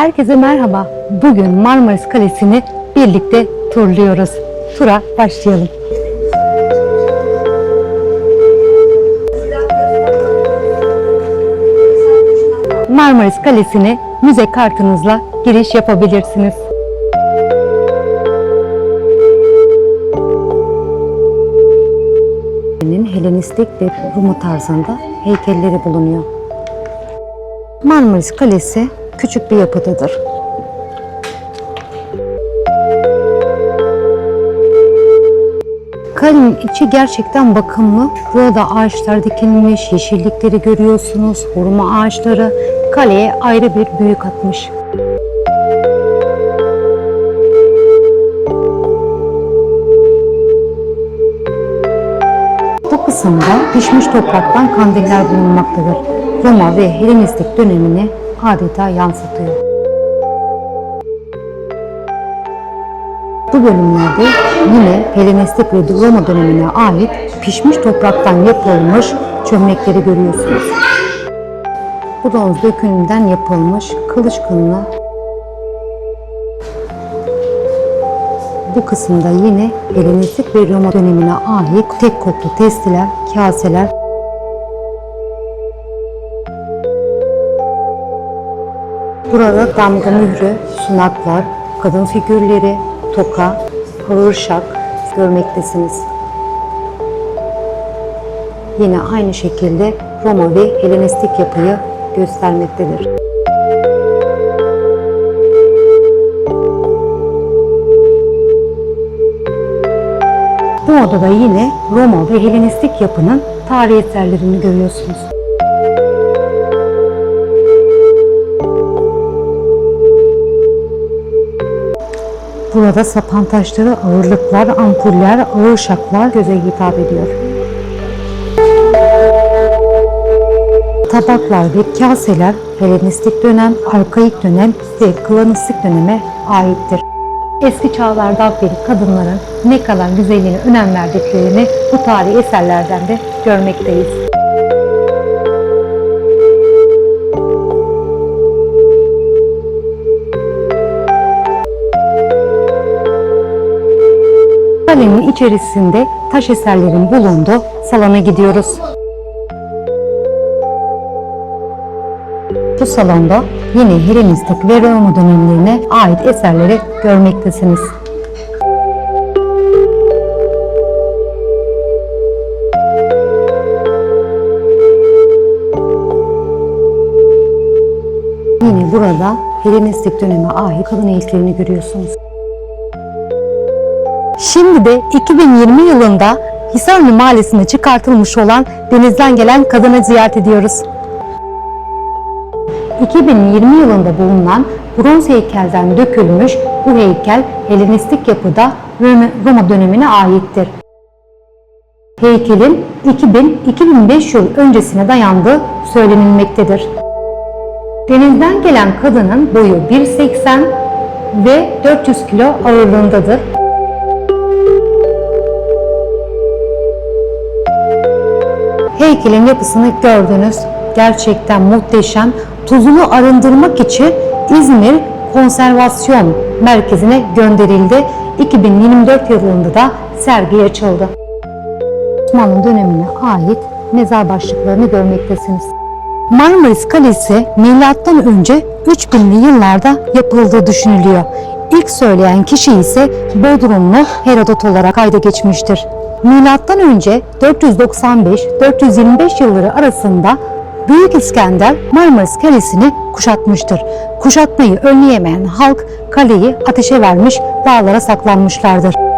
Herkese merhaba. Bugün Marmaris Kalesi'ni birlikte turluyoruz. Tura başlayalım. Marmaris Kalesi'ne müze kartınızla giriş yapabilirsiniz. Helenistik ve Roma tarzında heykelleri bulunuyor. Marmaris Kalesi küçük bir yapıdadır. Kalenin içi gerçekten bakımlı. Burada ağaçlar dikilmiş, yeşillikleri görüyorsunuz, hurma ağaçları kaleye ayrı bir büyük atmış. Bu kısımda pişmiş topraktan kandiller bulunmaktadır. Roma ve Helenistik dönemini adeta yansıtıyor. Bu bölümlerde yine Helenistik ve Roma dönemine ait pişmiş topraktan yapılmış çömlekleri görüyorsunuz. Bronz dökümünden yapılmış kılıç kınlı Bu kısımda yine Helenistik ve Roma dönemine ait tek koklu testiler, kaseler, Burada damga mührü, sunaklar, kadın figürleri, toka, ağır şak görmektesiniz. Yine aynı şekilde Roma ve Helenistik yapıyı göstermektedir. Bu odada yine Roma ve Helenistik yapının tarihi eserlerini görüyorsunuz. Burada sapan taşları, ağırlıklar, ampuller, ağır şaklar göze hitap ediyor. Tabaklar ve kaseler Helenistik dönem, arkaik dönem ve klanistik döneme aittir. Eski çağlardan beri kadınların ne kadar güzelliğine önem verdiklerini bu tarihi eserlerden de görmekteyiz. İçerisinde taş eserlerin bulunduğu salona gidiyoruz. Bu salonda yine Helenistik ve Roma dönemlerine ait eserleri görmektesiniz. Yine burada Helenistik döneme ait kadın heykellerini görüyorsunuz. Şimdi de 2020 yılında Hisarlı Mahallesi'nde çıkartılmış olan denizden gelen kadını ziyaret ediyoruz. 2020 yılında bulunan bronz heykelden dökülmüş bu heykel Helenistik yapıda Roma- dönemine aittir. Heykelin 2000-2005 yıl öncesine dayandığı söylenilmektedir. Denizden gelen kadının boyu 1.80 ve 400 kilo ağırlığındadır. Heykelin yapısını gördünüz. Gerçekten muhteşem. Tuzunu arındırmak için İzmir Konservasyon Merkezi'ne gönderildi. 2024 yılında da sergi açıldı. Osmanlı dönemine ait mezar başlıklarını görmektesiniz. Marmaris Kalesi önce 3000'li yıllarda yapıldığı düşünülüyor. İlk söyleyen kişi ise Bodrumlu Herodot olarak kayda geçmiştir. Milattan önce 495-425 yılları arasında Büyük İskender Marmaris Kalesi'ni kuşatmıştır. Kuşatmayı önleyemeyen halk kaleyi ateşe vermiş, dağlara saklanmışlardır.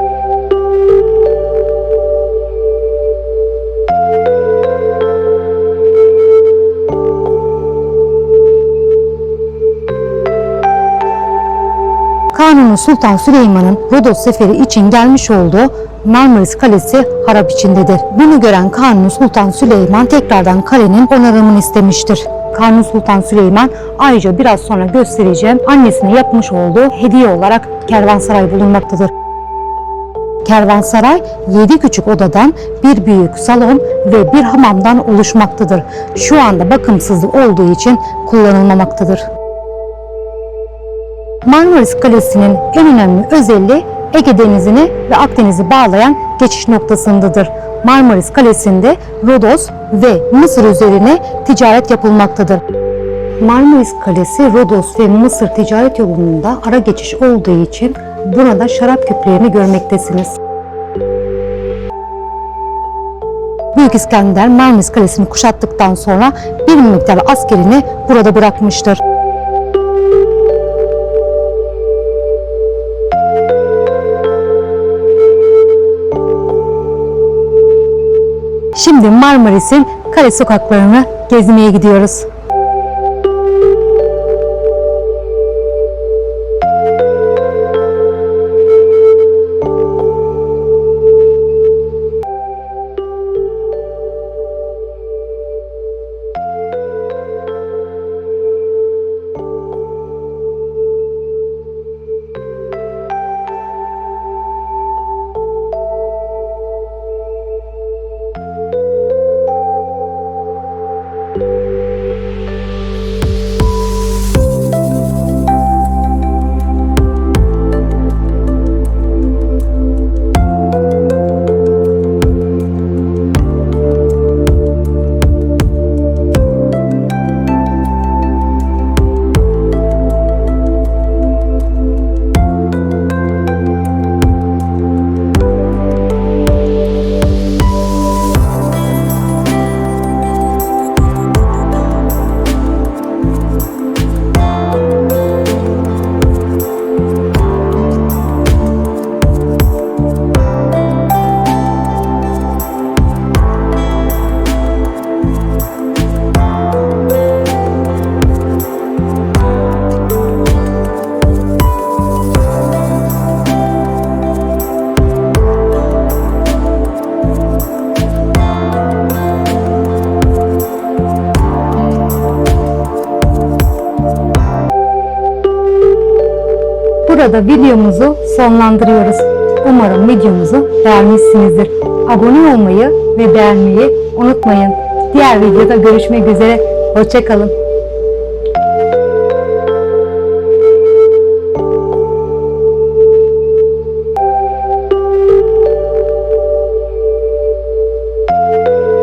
Kanuni Sultan Süleyman'ın Rodos seferi için gelmiş olduğu Marmaris Kalesi harap içindedir. Bunu gören Kanuni Sultan Süleyman tekrardan kalenin onarımını istemiştir. Kanuni Sultan Süleyman ayrıca biraz sonra göstereceğim annesine yapmış olduğu hediye olarak kervansaray bulunmaktadır. Kervansaray 7 küçük odadan bir büyük salon ve bir hamamdan oluşmaktadır. Şu anda bakımsızlık olduğu için kullanılmamaktadır. Marmaris Kalesi'nin en önemli özelliği Ege Denizi'ni ve Akdeniz'i bağlayan geçiş noktasındadır. Marmaris Kalesi'nde Rodos ve Mısır üzerine ticaret yapılmaktadır. Marmaris Kalesi Rodos ve Mısır ticaret yolunda ara geçiş olduğu için burada şarap küplerini görmektesiniz. Büyük İskender Marmaris Kalesi'ni kuşattıktan sonra bir miktar askerini burada bırakmıştır. Şimdi Marmaris'in kale sokaklarını gezmeye gidiyoruz. Burada videomuzu sonlandırıyoruz. Umarım videomuzu beğenmişsinizdir. Abone olmayı ve beğenmeyi unutmayın. Diğer videoda görüşmek üzere. Hoşçakalın.